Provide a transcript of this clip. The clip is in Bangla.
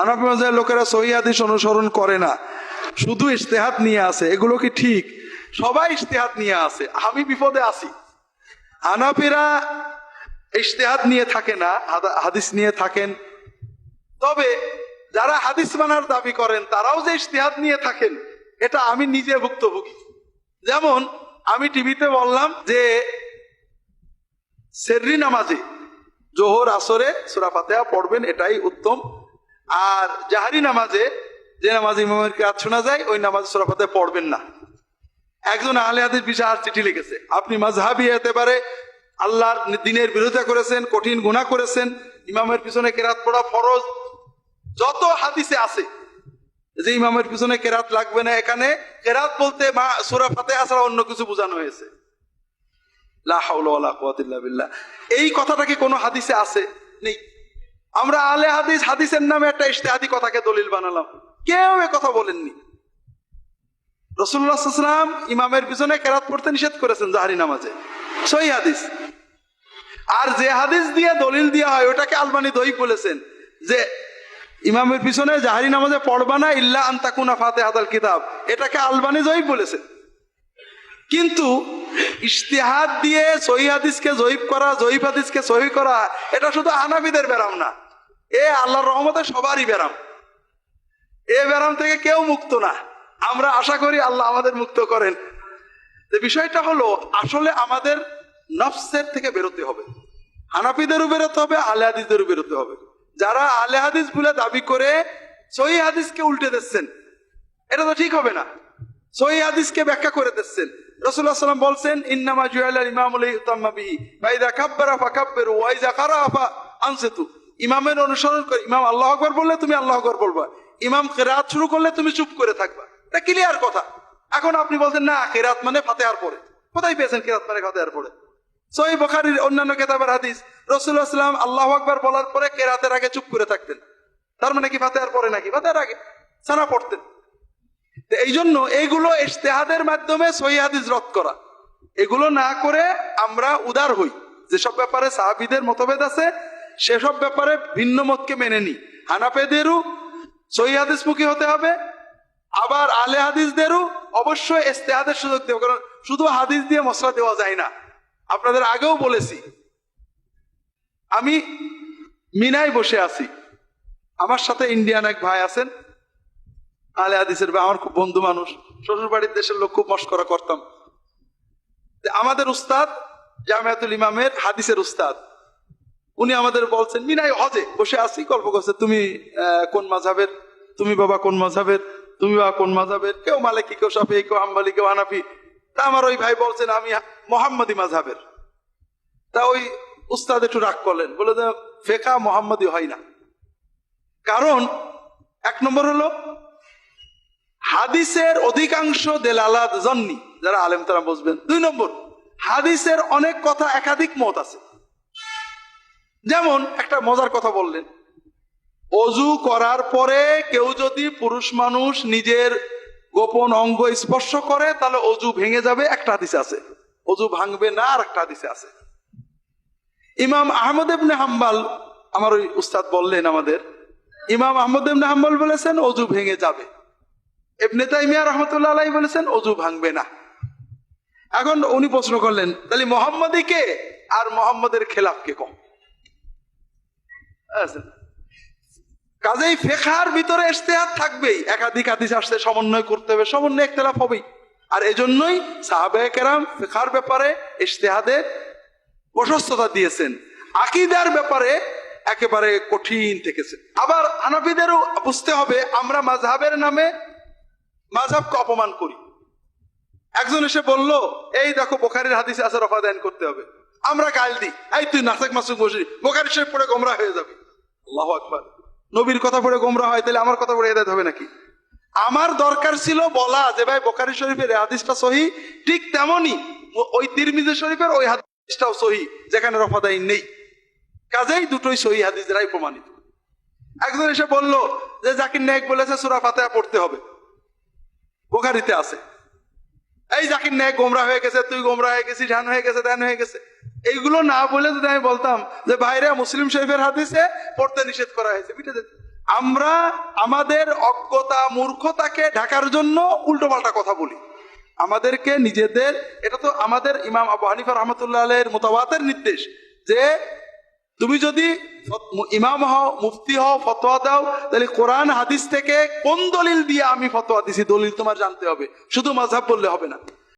হানাফি মাঝাবের লোকেরা সহি হাদিস অনুসরণ করে না। শুধু ইশতেহাত নিয়ে আসে এগুলো কি ঠিক? সবাই ইশতেহাত নিয়ে আসে আমি বিপদে আছি। হানাফিরা ইশতেহাত নিয়ে থাকে না হাদিস নিয়ে থাকেন। তবে যারা হাদিস মানার দাবি করেন, তারাও যে ইশতেহাত নিয়ে থাকেন, এটা আমি নিজে ভুক্তভোগী। যেমন, আমি টিভিতে বললাম যে, সেররি নামাজে, জোহর, আসরে সুরা ফাতেহা পড়বেন, এটাই উত্তম। আর জাহারি নামাজে যে নামাজ ইমামের কাজ শোনা যায়, ওই নামাজ সুরা ফাতেহা পড়বেন না। একজন আহলে হাদিস বিশাল চিঠি লিখেছে। আপনি মাঝহাবি হতে পারে, আল্লাহর দিনের বিরোধিতা করেছেন, কঠিন গুনাহ করেছেন, ইমামের পিছনে কেরাত পড়া ফরজ, যত হাদিসে আছে, যে ইমামের পিছনে কেরাত লাগবে না এখানে, কেরাত বলতে মা সুরা ফাতেহা ছাড়া অন্য কিছু বোঝানো হয়েছে। এই কথাটা কি কোনো হাদিসে আছে? নেই। আমরা আলে হাদিস, হাদিসের নামে একটা ইশতেহাদি কথাকে দলিল বানালাম। কেউ এ কথা বলেননি। রসুল্লাহাম ইমামের পিছনে কেরাত পড়তে নিষেধ করেছেন জাহারি নামাজে। সই হাদিস। আর যে হাদিস দিয়ে দলিল দেওয়া হয়, ওটাকে আলবানি দই বলেছেন যে, ইমামের পিছনে জাহারি নামাজে পড়বা না, ইল্লা আন্তাকুনা ফাতে হাদাল কিতাব। এটাকে আলবানি জয়ীব বলেছেন। কিন্তু ইশতেহাদ দিয়ে সহি হাদিসকে জয়ীব করা, জয়ীব হাদিসকে সহি করা, এটা শুধু হানাফিদের ব্যারাম না। এ আল্লাহর রহমতে সবারই ব্যারাম। এ ব্যারাম থেকে কেউ মুক্ত না। আমরা আশা করি আল্লাহ আমাদের মুক্ত করেন। বিষয়টা হলো, আসলে আমাদের নফসের থেকে বেরোতে হবে। হানাফিদেরও বেরোতে হবে আলে হাদিসদেরও বেরোতে হবে। যারা আলে হাদিস বলে দাবি করে সহি হাদিসকে উল্টে দিচ্ছেন, এটা তো ঠিক হবে না। ব্যাখ্যা করে দিচ্ছেন। তুমি চুপ করে থাকবা। এটা ক্লিয়ার কথা। এখন আপনি বলছেন, না কেরাত মানে ফাতেহার পরে। কোথায় পেয়েছেন কেরাত মানে ফাতেহার পরে? সহি বখারির অন্যান্য কেতাবের হাদিস রসুল্লাহ আল্লাহ আকবর বলার পরে কেরাতের আগে চুপ করে থাকতেন। তার মানে কি ফাতেহার পরে নাকি? ফাতেহার আগে সানা পড়তেন। এই জন্য এইগুলো ইশতেহাদের মাধ্যমে সহি হাদিস রদ করা। এগুলো না করে আমরা উদার হই। যেসব ব্যাপারে সাহাবিদের মতভেদ আছে, সেসব ব্যাপারে ভিন্ন মতকে মেনে নিই। হানাফেদেরও সহি হাদিস মুখী হতে হবে, আবার আলে হাদিসদেরও অবশ্যই ইস্তেহাদের সুযোগ দেবে কারণ শুধু হাদিস দিয়ে মশলা দেওয়া যায় না। আপনাদের আগেও বলেছি, আমি মিনায় বসে আছি। আমার সাথে ইন্ডিয়ান এক ভাই আছেন। আলে হাদিসের ভাই, আমার খুব বন্ধু মানুষ। শ্বশুর বাড়ির দেশের লোক খুব মস্করা করতাম। আমাদের উস্তাদ জামিয়াতুল ইমামের হাদিসের উস্তাদ। উনি আমাদের বলছেন মিনাই হজে বসে আছি গল্প করছে তুমি কোন মাঝাবের? তুমি বাবা কোন মাঝাবের? তুমি বাবা কোন মাঝাবের? কেউ মালিকি কেউ সাফি কেউ আম্বালি কেউ হানাফি। তা আমার ওই ভাই বলছেন আমি মোহাম্মদী মাঝাবের। তা ওই উস্তাদ একটু রাগ করলেন বলে ফেকা মোহাম্মদী হয় না। কারণ এক নম্বর হলো হাদিসের অধিকাংশ দেলালাত জন্নি, যারা আলেম তারা বুঝবেন। দুই নম্বর, হাদিসের অনেক কথা একাধিক মত আছে। যেমন, একটা মজার কথা বললেন, অজু করার পরে কেউ যদি পুরুষ মানুষ নিজের গোপন অঙ্গ স্পর্শ করে, তাহলে অজু ভেঙে যাবে, একটা হাদিসে আছে। অজু ভাঙবে না, আর একটা হাদিসে আছে। ইমাম আহমদ ইবনে হাম্বাল, আমার ওই উস্তাদ বললেন আমাদের, ইমাম আহমদ ইবনে হাম্বাল বলেছেন, অজু ভেঙে যাবে। এবনে তাইমিয়া রহমতুল্লাহ আলাই বলেছেন, অজু ভাঙবে না। এখন উনি প্রশ্ন করলেন, তাহলে মোহাম্মদী কে আর মোহাম্মদের খেলাফ কে কম? আচ্ছা। কাজেই ফেখার ভিতরে ইশতেহাদ থাকবেই। একাধিক হাদিস আসতে সমন্বয় করতে হবে, সমন্বয় একতলাফ হবেই। আর এজন্যই সাহাবে কেরাম ফেখার ব্যাপারে ইশতেহাদের প্রশস্ততা দিয়েছেন। আকিদার ব্যাপারে একেবারে কঠিন থেকেছে। আবার হানাফিদেরও বুঝতে হবে, আমরা মাঝহাবের নামে মাঝহাবকে অপমান করি। একজন এসে বলল, এই দেখো, বোখারির হাদিসে আছে, রফা করতে হবে। আমরা গাল দিই। এই তুই নাসেক মাসুক বসি বোখারি শরীফ পড়ে গোমরা হয়ে যাবে। আল্লাহ নবীর কথা পড়ে গোমরা হয়, তাহলে আমার কথা পড়ে হেদায়ত হবে নাকি? আমার দরকার ছিল বলা যে, ভাই, বোখারি শরীফের হাদিসটা সহি? ঠিক তেমনই ওই তিরমিজি শরীফের ওই হাদিসটাও সহি, যেখানে রফাদাইন নেই। কাজেই দুটোই সহি হাদিস দ্বারাই প্রমাণিত। একজন এসে বলল যে, জাকির নায়ক বলেছে, সুরা ফাতেহা পড়তে হবে। বোখারিতে আছে। এই জাকির নায়ক গোমরা হয়ে গেছে, তুই গোমরা হয়ে গেছিস ধ্যান হয়ে গেছে ধ্যান হয়ে গেছে। এইগুলো না বলে যদি আমি বলতাম যে বাইরে মুসলিম শরীফের হাদিসে পড়তে নিষেধ করা হয়েছে, মিটে যেত। আমরা আমাদের অজ্ঞতা, মূর্খতাকে ঢাকার জন্য উল্টোপাল্টা কথা বলি। আমাদেরকে নিজেদের, এটা তো আমাদের ইমাম আবু হানিফা রহমতুল্লাহ আলের মোতাবাতের নির্দেশ যে তুমি যদি ইমাম হও, মুফতি হও, ফতোয়া দাও, তাহলে কোরআন হাদিস থেকে কোন দলিল দিয়ে আমি ফতোয়া দিছি? দলিল তোমার জানতে হবে। শুধু মাঝহাব বললে হবে না।